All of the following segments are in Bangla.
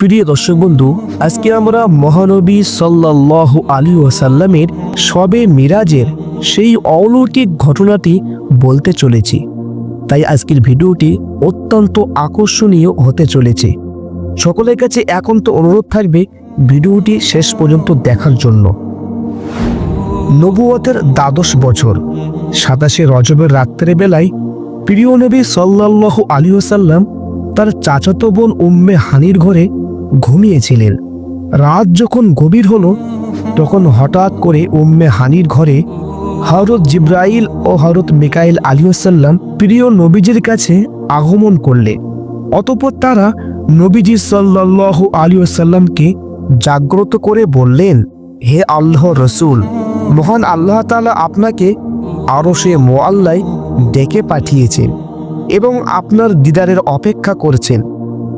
প্রিয় দর্শক বন্ধু, আজকে আমরা মহানবী সাল্লাল্লাহু আলী ওয়াসাল্লামের সবে মিরাজের সেই অলৌকিক ঘটনাটি বলতে চলেছি। তাই আজকের ভিডিওটি অত্যন্ত আকর্ষণীয় হতে চলেছে। সকলের কাছে এখন তো অনুরোধ থাকবে ভিডিওটি শেষ পর্যন্ত দেখার জন্য। নবুয়তের দ্বাদশ বছর, সাতাশে রজবের রাত্রের বেলায় প্রিয় নবী সাল্লাহ আলী ওসাল্লাম তার চাচাতো বোন উম্মে হানির ঘরে ঘুমিয়েছিলেন। রাত যখন গভীর হলো, তখন হঠাৎ করে উম্মে হানির ঘরে হরত জিব্রাইল ও হরত মিকাইল আলিউসাল্লাম প্রিয় নবীজির কাছে আগমন করলে। অতপর তারা নবীজি সাল্লাহ আলিউসাল্লামকে জাগ্রত করে বললেন, হে আল্লাহ রসুল, মহান আল্লাহ তালা আপনাকে আরও সে মোয়াল্লায় ডেকে পাঠিয়েছেন এবং আপনার দিদারের অপেক্ষা করছেন।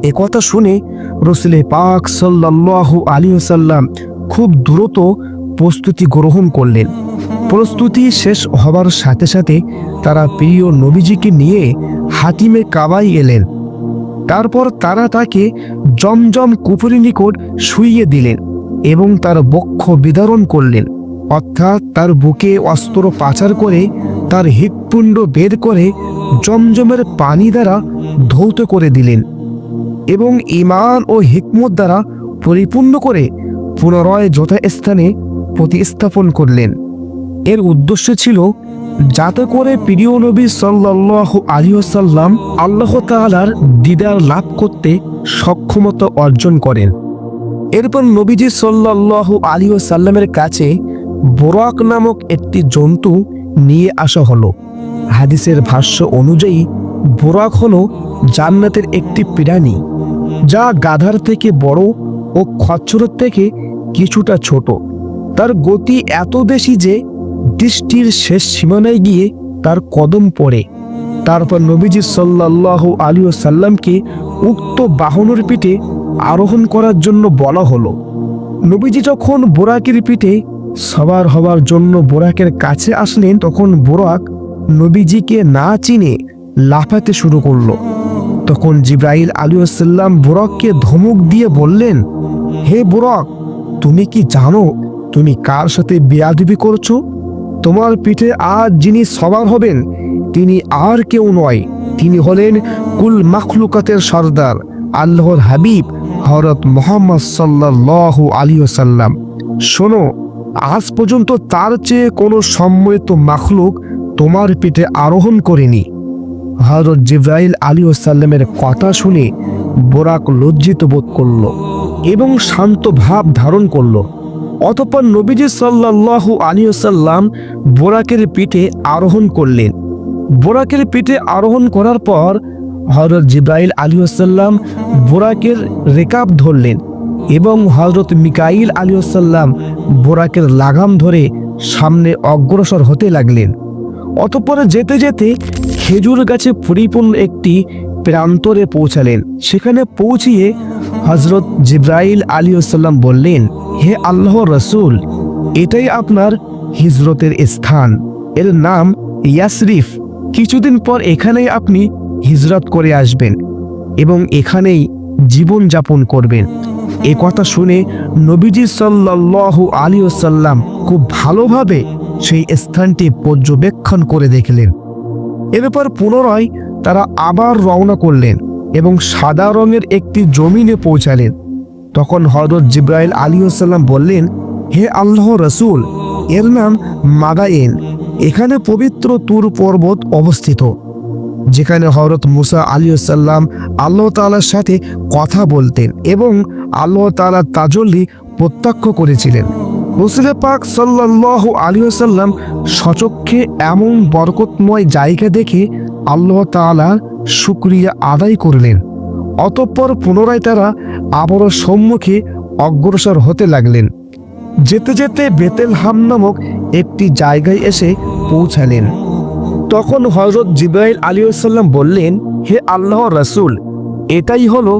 একথা শুনে রসুলে পাক সাল্লাল্লাহু আলী সাল্লাম খুব দ্রুত প্রস্তুতি গ্রহণ করলেন। প্রস্তুতি শেষ হবার সাথে সাথে তারা প্রিয় নবীজিকে নিয়ে হাতিমে কাবাই এলেন। তারপর তারা তাকে জমজম কুপুরি নিকট শুইয়ে দিলেন এবং তার বক্ষ বিদারণ করলেন। অর্থাৎ তার বুকে অস্ত্র পাচার করে তার হৃৎপুণ্ড বের করে জমজমের পানি দ্বারা ধৌত করে দিলেন। এবং ইমান ও হিকমত দ্বারা পরিপূর্ণ করে পুনরায় যথাস্থানে প্রতিস্থাপন করলেন। এর উদ্দেশ্য ছিল যাতে করে প্রিয় নবী সাল্লাহ আলিয়াল্লাম আল্লাহ তালার দিদার লাভ করতে সক্ষমতা অর্জন করেন। এরপর নবীজি সাল্লাহ আলী সাল্লামের কাছে বোরাক নামক একটি জন্তু নিয়ে আসা হলো। হাদিসের ভাষ্য অনুযায়ী বোরাক হলো জান্নাতের একটি প্রাণী। যা গাধার থেকে বড় ও খচ্চরের থেকে কিছুটা ছোট। তার গতি এত বেশি যে দৃষ্টির শেষ সীমানায় গিয়ে তার কদম পড়ে। তারপর নবীজি সাল্লাহ আলী সাল্লামকে উক্ত বাহনের পিঠে আরোহণ করার জন্য বলা হলো। নবীজি যখন বোরাকের পিঠে সবার হবার জন্য বোরাকের কাছে আসলেন, তখন বোরাক নবীজিকে না চিনে লাফাতে শুরু করল। তখন জিব্রাইল আলিউসাল্লাম বোরককে ধমক দিয়ে বললেন, হে বোরক, তুমি কি জানো তুমি কার সাথে বেয়াদবি করছ? তোমার পিঠে আজ যিনি সবার হবেন, তিনি আর কেউ নয়। তিনি হলেন কুল মাখলুকাতের সর্দার, আল্লাহর হাবিব হরত মোহাম্মদ সাল্লাহ আলিয়াল্লাম শোনো, আজ পর্যন্ত তার চেয়ে কোনো সম্মিলিত মাখলুক তোমার পিঠে আরোহণ করেনি। হজরত জিব্রাইল আলী ওসাল্লামের কথা শুনে বোরাক লজ্জিত বোধ করল এবং শান্ত ভাব ধারণ করল। অতপর নবীজি সাল্লাহ আলী ওসাল্লাম বোরাকের পিঠে আরোহণ করলেন। বোরাকের পিঠে আরোহণ করার পর হজরত জিব্রাইল আলী ওসাল্লাম বোরাকের রেকাব ধরলেন এবং হজরত মিকাইল আলী ওসাল্লাম বোরাকের লাগাম ধরে সামনে অগ্রসর হতে লাগলেন। অতঃপর যেতে যেতে খেজুর গাছে পরিপূর্ণ একটি প্রান্তরে পৌঁছালেন। সেখানে পৌঁছিয়ে হজরত জিব্রাইল আলী সাল্লাম বললেন, হে আল্লাহ রসুল, এটাই আপনার হিজরতের স্থান। এর নাম ইয়াসরিফ। কিছুদিন পর এখানেই আপনি হিজরত করে আসবেন এবং এখানেই জীবন যাপন করবেন। এ কথা শুনে নবীজি সাল্লাহ আলী সাল্লাম খুব ভালোভাবে সেই স্থানটি পর্যবেক্ষণ করে দেখলেন। এরপর পুনরায় তারা আবার রওনা করলেন এবং সাদা রঙের একটি জমিনে পৌঁছালেন। তখন হজরত জিব্রাইল আলী সাল্লাম বললেন, হে আল্লাহ রসুল, এর নাম মাদায়েন এখানে পবিত্র তুর পর্বত অবস্থিত, যেখানে হরত মুসা আলী সাল্লাম আল্লাহ তালার সাথে কথা বলতেন এবং আল্লাহ তালার তাজল্লি প্রত্যক্ষ করেছিলেন। রসুলে পাক সাল্লাহ আলী সাল্লাম সচক্ষে এমন বরকতময় জায়গা দেখে আল্লাহ তালার শুক্রিয়া আদায় করলেন। অতঃপর পুনরায় তারা আবারও সম্মুখে অগ্রসর হতে লাগলেন। যেতে যেতে বেতেলহাম নামক একটি জায়গায় এসে পৌঁছালেন। তখন হজরত জিব্রাইল আলী সাল্লাম বললেন, হে আল্লাহ রসুল, এটাই হলো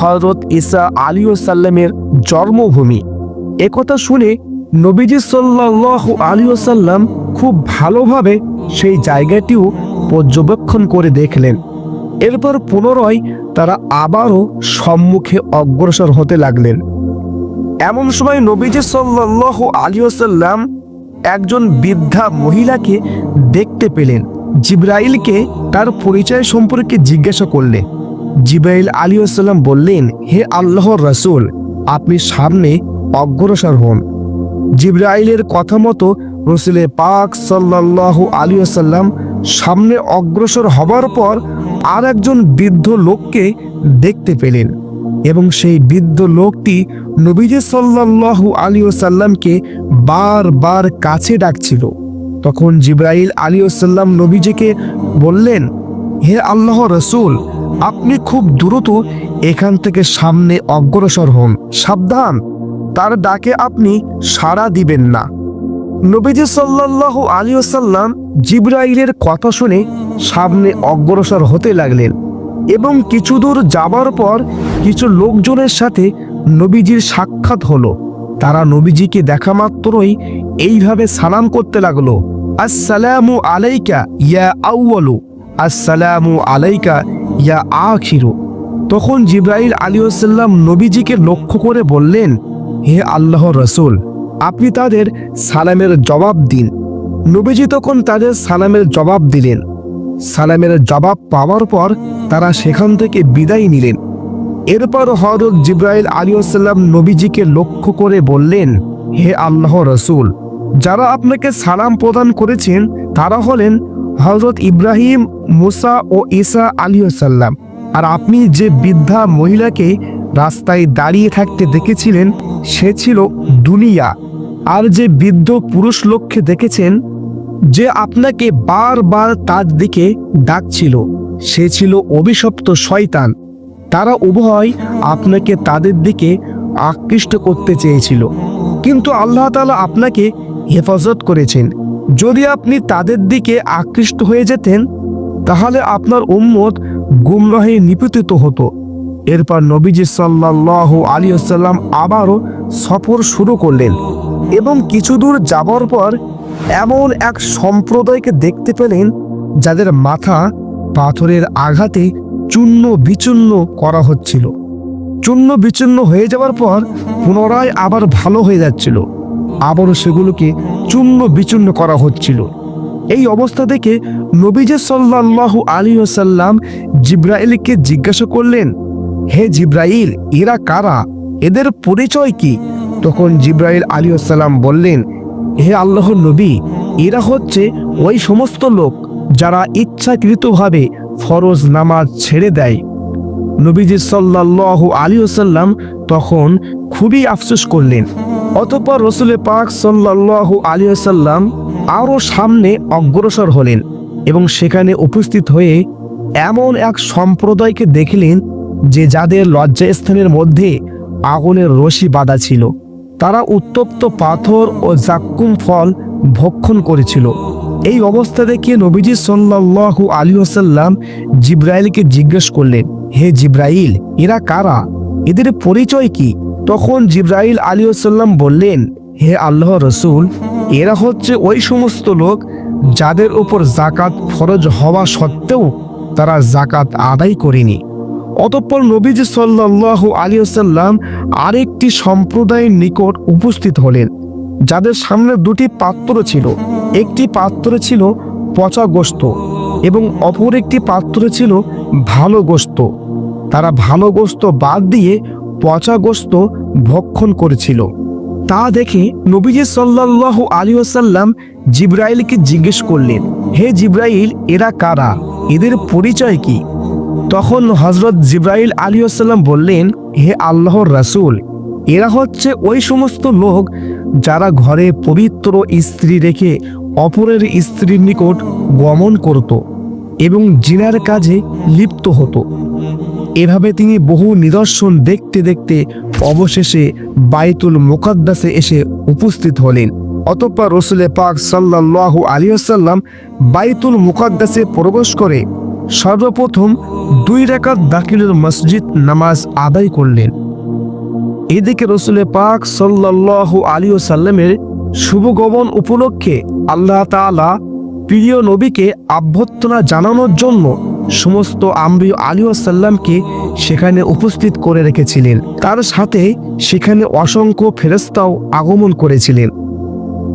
হজরত ঈসা আলী সাল্লামের জন্মভূমি। একথা শুনে নবীজি সাল্লাহ আলী সাল্লাম খুব ভালোভাবে সেই জায়গাটিও পর্যবেক্ষণ করে দেখলেন। এরপর পুনরায় তারা আবারও সম্মুখে অগ্রসর হতে লাগলেন। এমন সময় নবীজি সাল্লাল্লাহু আলী ওসাল্লাম একজন বৃদ্ধা মহিলাকে দেখতে পেলেন। জিব্রাইলকে তার পরিচয় সম্পর্কে জিজ্ঞাসা করলে জিব্রাইল আলী ওসাল্লাম বললেন, হে আল্লাহর রাসূল, আপনি সামনে অগ্রসর হন। জিব্রাইলের কথা মতো রসুলে পাক সাল্লাল্লাহু আলী ওসাল্লাম সামনে অগ্রসর হবার পর আর একজন বৃদ্ধ লোককে দেখতে পেলেন এবং সেই বৃদ্ধ লোকটি নবীজি সাল্লাল্লাহু আলী ওসাল্লামকে বারবার কাছে ডাকছিল। তখন জিব্রাইল আলী ওসাল্লাম নবীজিকে বললেন, হে আল্লাহ রসুল, আপনি খুব দ্রুত এখান থেকে সামনে অগ্রসর হন। সাবধান। তার ডাকে আপনি সাড়া দিবেন না। নবীজি সাল্লাল্লাহু আলী ওসাল্লাম জিব্রাইলের কথা শুনে সামনে অগ্রসর হতে লাগলেন এবং কিছু দূর যাবার পর কিছু লোকজনের সাথে নবীজির সাক্ষাৎ হলো। তারা নবীজিকে দেখা মাত্রই এইভাবে সালাম করতে লাগল। আসসালামু আলাইকা ইয়া আউ্বালু আসসালামু আলাইকা ইয়া আখিরু। তখন জিব্রাইল আলী ওসাল্লাম নবীজিকে লক্ষ্য করে বললেন হে আল্লাহ রসুল, আপনি তাদের সালামের জবাব দিন। নবীজি তখন তাদের সালামের জবাব দিলেন। সালামের জবাব পাওয়ার পর তারা সেখান থেকে বিদায় নিলেন। এরপর হরত জিব্রাইল আলী আসাল্লাম নবীজিকে লক্ষ্য করে বললেন, হে আল্লাহ রসুল, যারা আপনাকে সালাম প্রদান করেছেন, তারা হলেন হজরত ইব্রাহিম, মুসা ও ঈসা আলী আসাল্লাম আর আপনি যে বৃদ্ধা মহিলাকে রাস্তায় দাঁড়িয়ে থাকতে দেখেছিলেন, সে ছিল দুনিয়া। আর যে বৃদ্ধ পুরুষ লোককে দেখেছেন, যে আপনাকে বারবার তার দিকে ডাকছিল, সে ছিল অভিশপ্ত শয়তান। তারা উভয় আপনাকে তাদের দিকে আকৃষ্ট করতে চেয়েছিল। কিন্তু আল্লাহ তালা আপনাকে হেফাজত করেছেন। যদি আপনি তাদের দিকে আকৃষ্ট হয়ে যেতেন, তাহলে আপনার উম্মত গুমরাহে নিপতিত হতো। এরপর নবীজি সাল্লাহ আলী আসাল্লাম আবারও সফর শুরু করলেন এবং কিছু দূর যাবার পর এমন এক সম্প্রদায়কে দেখতে পেলেন যাদের মাথা পাথরের আঘাতে চূর্ণ বিচূর্ণ করা হচ্ছিল। চূর্ণ বিচূর্ণ হয়ে যাওয়ার পর পুনরায় আবার ভালো হয়ে যাচ্ছিল। আবারও সেগুলোকে চূর্ণ বিচূর্ণ করা হচ্ছিল। এই অবস্থা দেখে নবীজে সাল্লাল্লাহু আলী ওসাল্লাম জিব্রাইলকে জিজ্ঞাসা করলেন হে জিব্রাইল, এরা কারা? এদের পরিচয় কি? তখন জিব্রাইল আলী আসসালাম বললেন, হে আল্লাহ নবী, এরা হচ্ছে ওই সমস্ত লোক যারা ইচ্ছাকৃতভাবে ফরজ নামাজ ছেড়ে দেয়। নবীজি সাল্লাহ আলী তখন খুবই আফসোস করলেন। অতঃপর রসুলের পাক সাল্লাহ আলী ওসাল্লাম আরও সামনে অগ্রসর হলেন এবং সেখানে উপস্থিত হয়ে এমন এক সম্প্রদায়কে দেখলেন যে যাদের লজ্জাস্থানের মধ্যে আগুনের রশি বাঁধা ছিল, তারা উত্তপ্ত পাথর ও জাক্কুম ফল ভক্ষণ করেছিল। এই অবস্থা দেখে নবীজি সাল্লাল্লাহু আলী ওসাল্লাম জিব্রাইলকে জিজ্ঞেস করলেন, হে জিব্রাইল, এরা কারা? এদের পরিচয় কি? তখন জিব্রাইল আলী ওসাল্লাম বললেন, হে আল্লাহ রসুল, এরা হচ্ছে ওই সমস্ত লোক যাদের উপর জাকাত ফরজ হওয়া সত্ত্বেও তারা জাকাত আদায় করেনি। অতঃপর নবীজি সাল্লাহ আলী আসাল্লাম আরেকটি সম্প্রদায়ের নিকট উপস্থিত হলেন, যাদের সামনে দুটি পাত্র ছিল। একটি পাত্র ছিল পচা গোস্ত এবং অপর একটি পাত্র ছিল ভালো গোস্ত তারা ভালো গোস্ত বাদ দিয়ে পচা গোস্ত ভক্ষণ করেছিল। তা দেখে নবীজি সাল্লাহ আলী আসাল্লাম জিব্রাইলকে জিজ্ঞেস করলেন, হে জিব্রাইল, এরা কারা? এদের পরিচয় কি? তখন হজরত জিব্রাইল আলী আসাল্লাম বললেন, হে আল্লাহর রাসূল, এরা হচ্ছে ওই সমস্ত লোক যারা ঘরে পবিত্র স্ত্রী রেখে অপরের স্ত্রীর নিকট গমন করত এবং জিনার কাজে লিপ্ত হতো। এভাবে তিনি বহু নিদর্শন দেখতে দেখতে অবশেষে বাইতুল মুকদ্দাসে এসে উপস্থিত হলেন। অতঃপর রসুলে পাক সাল্লাল্লাহু আলী আসাল্লাম বাইতুল মুকদ্দাসে প্রবেশ করে সর্বপ্রথম দুই রাকাত দাখিলুল মসজিদ নামাজ আদায় করলেন। এদিকে রসুলে পাক সাল্লাল্লাহু আলী সাল্লামের শুভগমন উপলক্ষে আল্লাহ তাআলা প্রিয় নবীকে অভ্যর্থনা জানানোর জন্য সমস্ত আম্বি আলী আসাল্লামকে সেখানে উপস্থিত করে রেখেছিলেন। তার সাথে সেখানে অসংখ্য ফেরস্তাও আগমন করেছিলেন।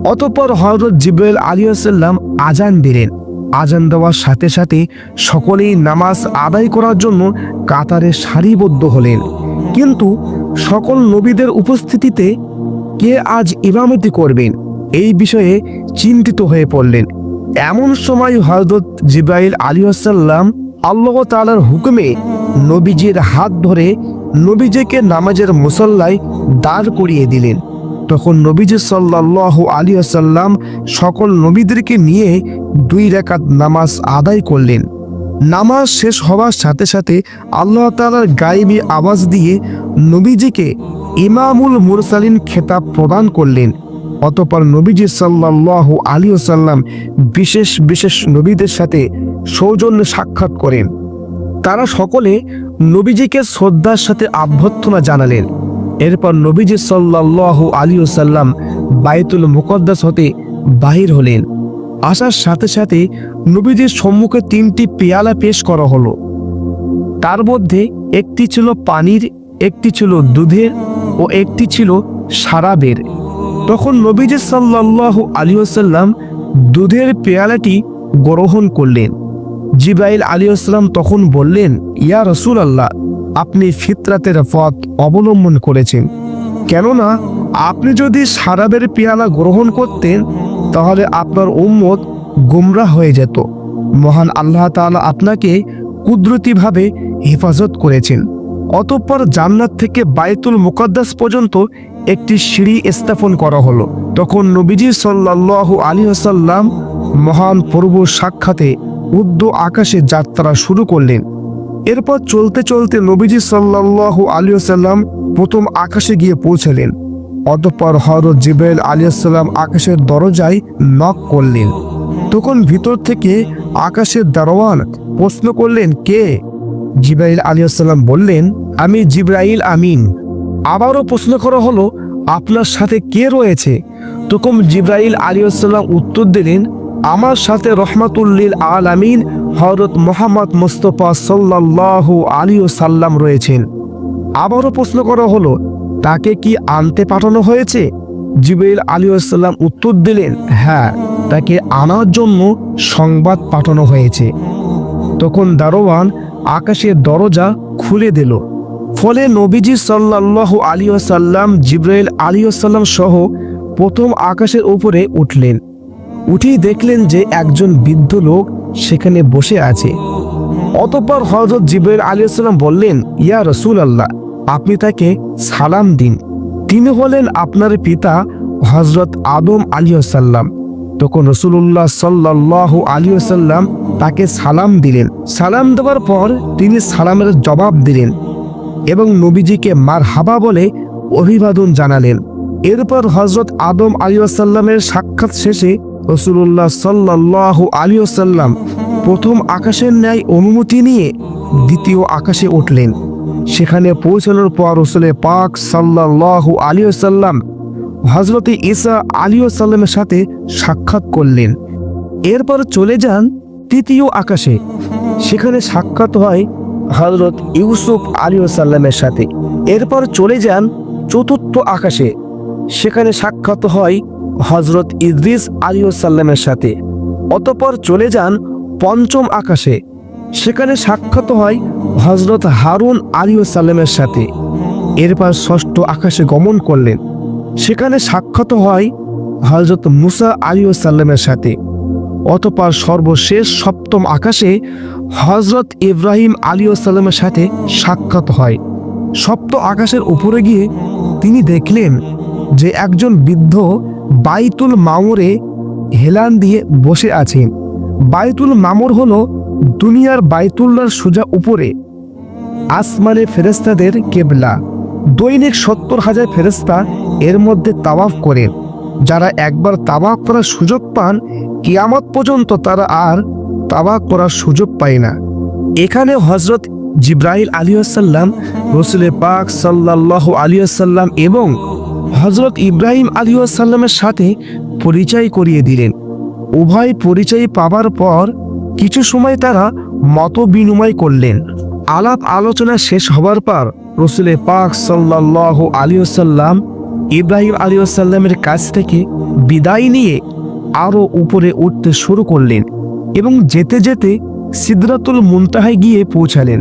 অতঃপর হজরত জিব্রাইল আলী আসাল্লাম আজান দিলেন। আজান দেওয়ার সাথে সাথে সকলেই নামাজ আদায় করার জন্য কাতারে সারিবদ্ধ হলেন। কিন্তু সকল নবীদের উপস্থিতিতে কে আজ ইমামতি করবেন এই বিষয়ে চিন্তিত হয়ে পড়লেন। এমন সময় হজরত জিব্রাইল আলী আসাল্লাম আল্লাহ তালার হুকুমে নবীজির হাত ধরে নবীজিকে নামাজের মুসল্লায় দাঁড় করিয়ে দিলেন। তখন নবীজি সাল্লাহ আলী আসাল্লাম সকল নবীদেরকে নিয়ে দুই রেখাত নামাজ আদায় করলেন। নামাজ শেষ হওয়ার সাথে সাথে আল্লাহ তালার গায়েবী আওয়াজ দিয়ে নবীজিকে ইমামুল মুরসালিন খেতাব প্রদান করলেন। অতপর নবীজি সাল্লাহ আলী সাল্লাম বিশেষ বিশেষ নবীদের সাথে সৌজন্য সাক্ষাৎ করেন। তারা সকলে নবীজিকে শ্রদ্ধার সাথে অভ্যর্থনা জানালেন। এরপর নবীজি সাল্লাহ আলী সাল্লাম বাইতুল মুকদ্দাস হতে বাহির হলেন। আসার সাথে সাথে নবীজির সম্মুখে তিনটি পেয়ালা পেশ করা হলো। তার মধ্যে একটি ছিল পানির, একটি ছিল দুধের ও একটি ছিল সারাবের। তখন নবীজি সাল্লাহ আলী সাল্লাম দুধের পেয়ালাটি গ্রহণ করলেন। জিবাইল আলী আসসালাম তখন বললেন, ইয়া রসুল আল্লাহ আপনি ফিতরাতের পথ অবলম্বন করেছেন। কেননা আপনি যদি সারাবের পেয়ালা গ্রহণ করতেন, তাহলে আপনার উম্মত গুমরা হয়ে যেত। মহান আল্লাহ তাআলা আপনাকে কুদরতিভাবে হেফাজত করেছেন। অতঃপর জান্নাত থেকে বায়তুল মুকদ্দাস পর্যন্ত একটি সিঁড়ি স্থাপন করা হলো। তখন নবীজি সাল্লাল্লাহু আলী আসাল্লাম মহান প্রভুর সাক্ষাতে উদ্দ আকাশে যাত্রা শুরু করলেন। এরপর চলতে চলতে নবীজি সাল্লাল্লাহু আলী সাল্লাম প্রথম আকাশে গিয়ে পৌঁছালেন। অতঃপর হরত জিব্রাইল আলিয়াল্লাম আকাশের দরজায় নক করলেন। তখন ভিতর থেকে আকাশের দারোয়ান প্রশ্ন করলেন, কে? জিব্রাইল আলিয়াল্লাম বললেন, আমি জিব্রাইল আমিন। আবারও প্রশ্ন করা হলো, আপনার সাথে কে রয়েছে? তখন জিব্রাইল আলিয়াল্লাম উত্তর দিলেন আমার সাথে রহমাতুল্লিল আল আমিন হরত মোহাম্মদ মুস্তফা সাল্লাহ আলী সাল্লাম রয়েছেন। আবারও প্রশ্ন করা হলো, তাকে কি আনতে পাঠানো হয়েছে? জিবেল আলী সাল্লাম উত্তর দিলেন হ্যাঁ তাকে আনার জন্য সংবাদ পাঠানো হয়েছে। তখন দারোয়ান আকাশের দরজা খুলে দিল। ফলে নবীজি সাল্লাহ আলী সাল্লাম জিব্রাইল আলী সাল্লাম সহ প্রথম আকাশের উপরে উঠলেন। উঠেই দেখলেন যে একজন বৃদ্ধ লোক সেখানে বসে আছে। অতঃপর হজরত জিব্রাইল আলী বললেন, ইয়া রসুল আল্লাহ আপনি তাকে সালাম দিন। তিনি হলেন আপনার পিতা হজরত আদম আলী সাল্লাম তখন রসুল্লাহ সাল্লাহ আলী সাল্লাম তাকে সালাম দিলেন। সালাম দেওয়ার পর তিনি সালামের জবাব দিলেন এবং নবীজিকে মার হাবা বলে অভিবাদন জানালেন। এরপর হজরত আদম আলী সাল্লামের সাক্ষাৎ শেষে রসুল্লাহ সাল্লাহ আলী সাল্লাম প্রথম আকাশের ন্যায় অনুমতি নিয়ে দ্বিতীয় আকাশে উঠলেন। সেখানে পৌঁছানোর পর রসুলে পাক সাল্লাহ আলী সাল্লাম হজরতে ঈসা আলী সাল্লামের সাথে সাক্ষাৎ করলেন। এরপর চলে যান তৃতীয় আকাশে। সেখানে সাক্ষাৎ হয় হজরত ইউসুফ আলী সাল্লামের সাথে। এরপর চলে যান চতুর্থ আকাশে। সেখানে সাক্ষাৎ হয় হজরত ইদ্রিস আলী সাল্লামের সাথে। অতপর চলে যান পঞ্চম আকাশে। সেখানে সাক্ষাৎ হয় হজরত হারুন আলী সাল্লামের সাথে। এরপর ষষ্ঠ আকাশে গমন করলেন। সেখানে সাক্ষাৎ হয় হজরত মুসা আলী সাল্লামের সাথে। অতপর সর্বশেষ সপ্তম আকাশে হজরত ইব্রাহিম আলী সাল্লামের সাথে সাক্ষাৎ হয়। সপ্ত আকাশের উপরে গিয়ে তিনি দেখলেন যে একজন বৃদ্ধ বাইতুল মামুরে হেলান দিয়ে বসে আছেন বাইতুল মামুর হলো দুনিয়ার বাইতুল্লার সোজা উপরে। আসমানে ফেরেস্তাদের কেবলা। দৈনিক সত্তর হাজার ফেরেস্তা এর মধ্যে তাওয়াফ করেন যারা একবার তাওয়াফ করার সুযোগ পান, কিয়ামত পর্যন্ত তারা আর তাওয়াফ করার সুযোগ পায় না। এখানে হজরত জিব্রাহিল আলী আসাল্লাম রসুল পাক সাল্লাহ আলী আসাল্লাম এবং হজরত ইব্রাহিম আলী আসাল্লামের সাথে পরিচয় করিয়ে দিলেন। উভয় পরিচয় পাবার পর কিছু সময় তারা মত বিনিময় করলেন। আলাপ আলোচনা শেষ হবার পর রসুলের পাক সাল্লাহ আলিয়াল্লাম ইব্রাহিম আলিয়াল্লামের কাছ থেকে বিদায় নিয়ে আরও উপরে উঠতে শুরু করলেন এবং যেতে যেতে সিদ্রাতুল মুনতাহায় গিয়ে পৌঁছালেন।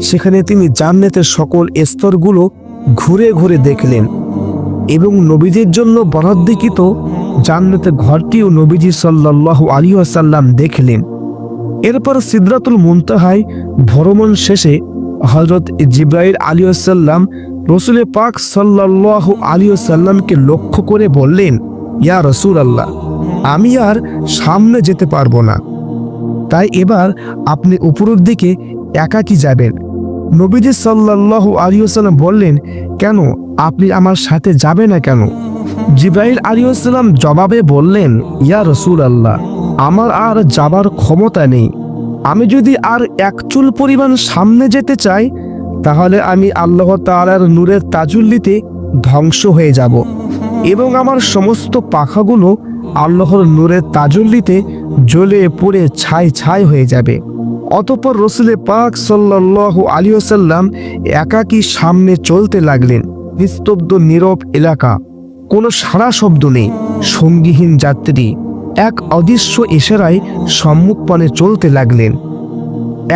সেখানে তিনি জান্নাতের সকল স্তরগুলো ঘুরে ঘুরে দেখলেন। এবং নবীদের জন্য বরাদ্দিকিত জান্নাতের ঘরটিও নবীজি সাল্লাহ আলী আসাল্লাম দেখলেন। এরপর সিদ্রাতুল মুনতাহায় ভ্রমণ শেষে হজরত জিব্রাইল আলী আসাল্লাম রসুল পাক সাল্লাহ আলী আসাল্লামকে লক্ষ্য করে বললেন, ইয়া রসুল আল্লাহ আমি আর সামনে যেতে পারব না। তাই এবার আপনি উপরের দিকে একাকি যাবেন। নবীজি সাল্লাহ আলিয়াল্লাম বললেন, কেন? আপনি আমার সাথে যাবে না কেন? জিব্রাইল আলিয়াল্লাম জবাবে বললেন, ইয়া রসুল আল্লাহ আমার আর যাবার ক্ষমতা নেই। আমি যদি আর এক চুল পরিমাণ সামনে যেতে চাই, তাহলে আমি আল্লাহ তালার নূরের তাজুল্লিতে ধ্বংস হয়ে যাব এবং আমার সমস্ত পাখাগুলো আল্লাহর নূরের তাজুল্লিতে জ্বলে পুড়ে ছাই ছাই হয়ে যাবে। অতপর রসুলে পাক সাল্লাহ আলিয়াল্লাম একাকী সামনে চলতে লাগলেন। নিস্তব্ধ নীরব এলাকা। কোনো সারা শব্দ নেই। সঙ্গীহীন যাত্রী এক অদৃশ্য ইশারায় সম্মুখপানে চলতে লাগলেন।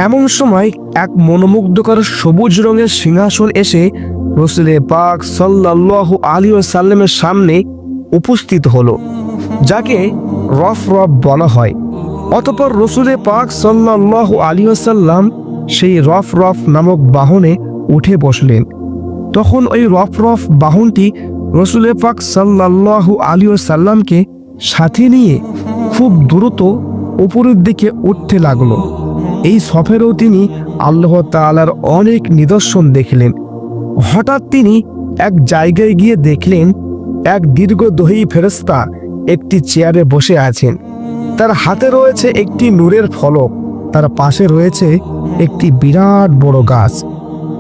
এমন সময় এক মনোমুগ্ধকর সবুজ রঙের সিংহাসন এসে রসুলে পাক সাল্লাহ আলী সাল্লামের সামনে উপস্থিত হলো, যাকে রফ রফ বলা হয়। অতপর রসুলে পাক সাল্লাহ আলী সাল্লাম সেই রফ রফ নামক বাহনে উঠে বসলেন। তখন ওই রফ রফ বাহনটি রসুলে পাক সাল্লাহ আলী সাল্লামকে সাথে নিয়ে খুব দ্রুত উপরের দিকে উঠতে লাগল। এই সফরেও তিনি আল্লাহ তালার অনেক নিদর্শন দেখলেন। হঠাৎ তিনি এক জায়গায় গিয়ে দেখলেন, এক দীর্ঘ দহি ফেরস্তা একটি চেয়ারে বসে আছেন। তার হাতে রয়েছে একটি নূরের ফলক, তার পাশে রয়েছে একটি বিরাট বড় গাছ।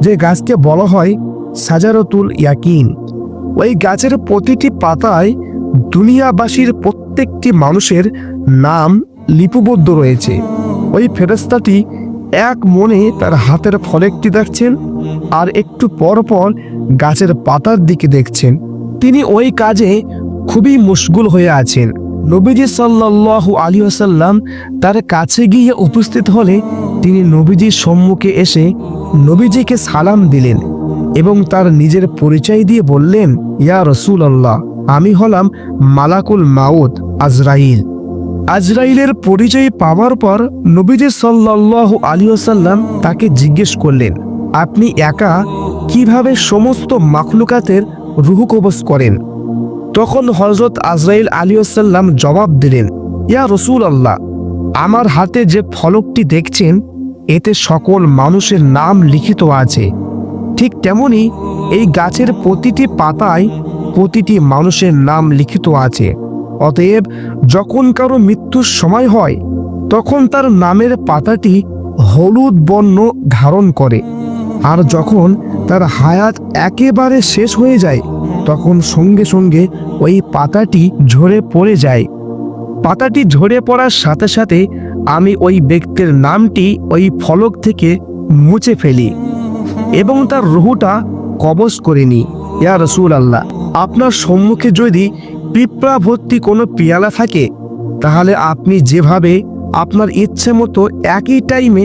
যে গাছকে বলা হয় সাজারতুল ইয়াকিন। ওই গাছের প্রতিটি পাতায় দুনিয়াবাসীর প্রত্যেকটি মানুষের নাম লিপিবদ্ধ রয়েছে। ওই ফেরস্তাটি এক মনে তার হাতের ফলেকটি দেখছেন আর একটু পর পর গাছের পাতার দিকে দেখছেন। তিনি ওই কাজে খুবই মুশগুল হয়ে আছেন। নবীজি সাল্লাহ আলী আসাল্লাম তার কাছে গিয়ে উপস্থিত হলে তিনি নবীজির সম্মুখে এসে নবীজিকে সালাম দিলেন। এবং তার নিজের পরিচয় দিয়ে বললেন, ইয়া রসুল আল্লাহ আমি হলাম মালাকুল মাউদ আজরাইল। আজরাইলের পরিচয় পাওয়ার পর নবীজি সাল্লাহ আলী আসাল্লাম তাকে জিজ্ঞেস করলেন, আপনি একা কীভাবে সমস্ত মাখলুকাতের রুহু কবজ করেন? তখন হজরত আজরাইল আলিয়াল্লাম জবাব দিলেন, ইয়া রসুল আল্লাহ আমার হাতে যে ফলকটি দেখছেন, এতে সকল মানুষের নাম লিখিত আছে। ঠিক তেমনি এই গাছের প্রতিটি পাতায় প্রতিটি মানুষের নাম লিখিত আছে। অতএব যখন কারও মৃত্যুর সময় হয়, তখন তার নামের পাতাটি হলুদ বর্ণ ধারণ করে। আর যখন তার হায়াত একেবারে শেষ হয়ে যায়, তখন সঙ্গে সঙ্গে ওই পাতাটি ঝরে পড়ে যায়। পাতাটি ঝরে পড়ার সাথে সাথে আমি ওই ব্যক্তির নামটি ওই ফলক থেকে মুছে ফেলি। এবং তার রুহুটা কবজ করে নিই ইয়া রসুল আল্লাহ আপনার সম্মুখে যদি পিঁপড়া ভর্তি কোনো পেয়ালা থাকে, তাহলে আপনি যেভাবে আপনার ইচ্ছে মতো একই টাইমে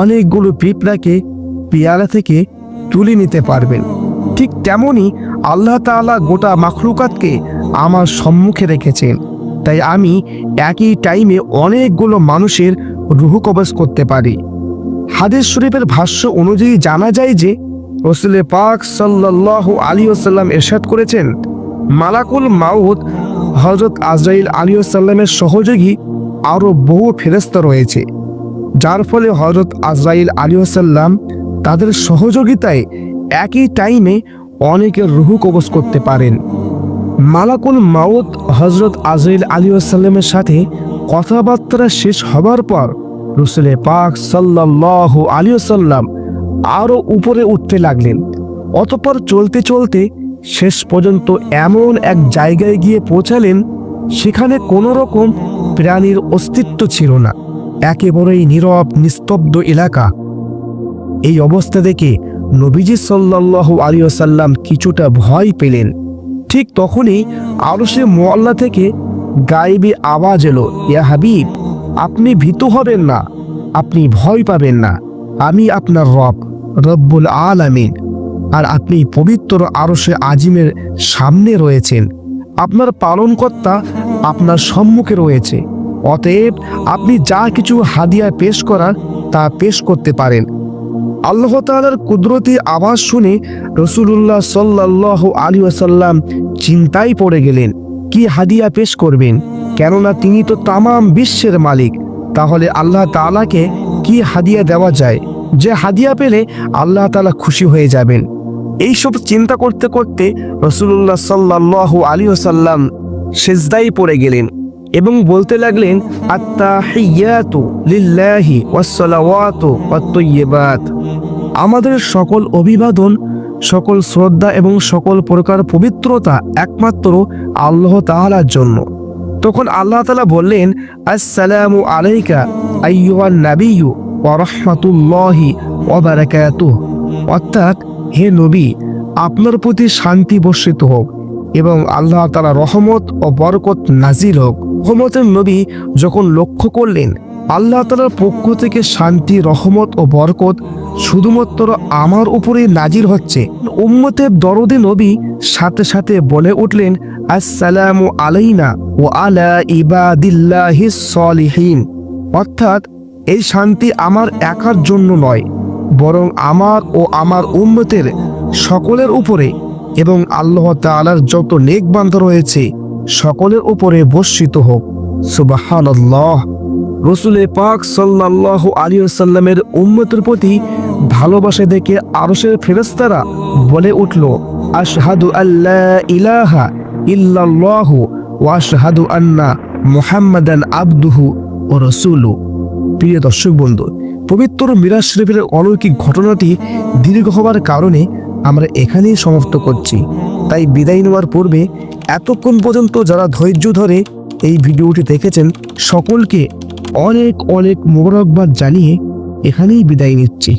অনেকগুলো পিঁপড়াকে পেয়ালা থেকে তুলে নিতে পারবেন, ঠিক তেমনই আল্লাহ তাআলা গোটা মাখলুকাতকে আমার সম্মুখে রেখেছেন। তাই আমি একই টাইমে অনেকগুলো মানুষের রুহু কবজ করতে পারি। হাদিস শরীফের ভাষ্য অনুযায়ী জানা যায় যে রসুলে পাক সাল্লাহ আলী ওসাল্লাম এরশাদ করেছেন। মালাকুল মাউদ হজরত আজরাইল আলী সহযোগী আরও বহু ফেরস্তা রয়েছে। যার ফলে হজরত আজরাইল আলী তাদের সহযোগিতায় একই টাইমে অনেকের রুহু কবজ করতে পারেন। মালাকুল মাউদ হজরত আজরাইল আলী সাথে কথাবার্তা শেষ হবার পর রসুলে পাক সাল্লাহ আলী আসাল্লাম আরও উপরে উঠতে লাগলেন। অতপর চলতে চলতে শেষ পর্যন্ত এমন এক জায়গায় গিয়ে পৌঁছালেন, সেখানে কোনো রকম প্রাণীর অস্তিত্ব ছিল না। একেবারেই নীরব, নিস্তব্ধ এলাকা। এই অবস্থা দেখে নবীজি সাল্লাহ আলিয়াল্লাম কিছুটা ভয় পেলেন। ঠিক তখনই আরও সে মোয়াল্লা থেকে গায়েবী আওয়াজ এলো, ইয়া হাবিব! আপনি ভীত হবেন না, আপনি ভয় পাবেন না। আমি আপনার রব, রব্বুল আল আলামিন। আর আপনি পবিত্র আরশে আজিমের সামনে রয়েছেন। আপনার পালনকর্তা আপনার সম্মুখে রয়েছে। অতএব আপনি যা কিছু হাদিয়া পেশ করার তা পেশ করতে পারেন। আল্লাহ তাআলার কুদরতি আওয়াজ শুনে রসুল্লাহ সাল্লাহ আলী আসাল্লাম চিন্তায় পড়ে গেলেন, কি হাদিয়া পেশ করবেন? কেননা তিনি তো তামাম বিশ্বের মালিক। তাহলে আল্লাহ তাআলাকে কি হাদিয়া দেওয়া যায়? যে হাদিয়া পেলে আল্লাহ তাআলা খুশি হয়ে যাবেন। এইসব চিন্তা করতে করতে রসুল্লাহ সাল্লাহ আলী ওসাল্লাম সেজদাই পড়ে গেলেন এবং বলতে লাগলেন লিল্লাহি আমাদের সকল অভিবাদন, সকল শ্রদ্ধা এবং সকল প্রকার পবিত্রতা একমাত্র আল্লাহ তাআলার জন্য। তখন আল্লাহ তাআলা বললেন, আসসালামু আলাইকা আইয়ুহান নাবিয়্যু ওয়া রাহমাতুল্লাহি ওয়া বারাকাতুহু। অর্থাৎ, হে নবী, আপনার প্রতি শান্তি বর্ষিত হোক এবং আল্লাহ তালা রহমত ও বরকত নাজির হোক। রহমতের নবী যখন লক্ষ্য করলেন, আল্লাহ তালার পক্ষ থেকে শান্তি, রহমত ও বরকত শুধুমাত্র আমার উপরে নাজির হচ্ছে। উম্মতের দরদে নবী সাথে সাথে বলে উঠলেন আসসালামু আলাইনা ও আলা ইবাদিল্লাহি সলিহীন। অর্থাৎ, এই শান্তি আমার একার জন্য নয়, বরং আমার ও আমার উম্মতের সকলের উপরে এবং আল্লাহ তাআলার যত নেক বান্ধ রয়েছে, সকলের উপরে বর্ষিত হোক। সুবাহান্লাহ রসুলে পাক সাল্লাহ আলী সাল্লামের উম্মতের প্রতি ভালোবাসা দেখে আরসের ফেরেস্তারা বলে উঠল, আশহাদু আল্লাহ ইলাহা ইল্লাল্লাহু ওয়াশহাদু আন্না মুহাম্মাদান আবদুহু ও রসুলু। প্রিয় দর্শক বন্ধু, পবিত্র মিরাজ শরীফের অলৌকিক ঘটনাটি দীর্ঘ হবার কারণে আমরা এখানেই সমাপ্ত করছি। তাই বিদায় নেওয়ার পূর্বে এতক্ষণ পর্যন্ত যারা ধৈর্য ধরে এই ভিডিওটি দেখেছেন, সকলকে অনেক অনেক মোবারকবাদ জানিয়ে এখানেই বিদায় নিচ্ছি।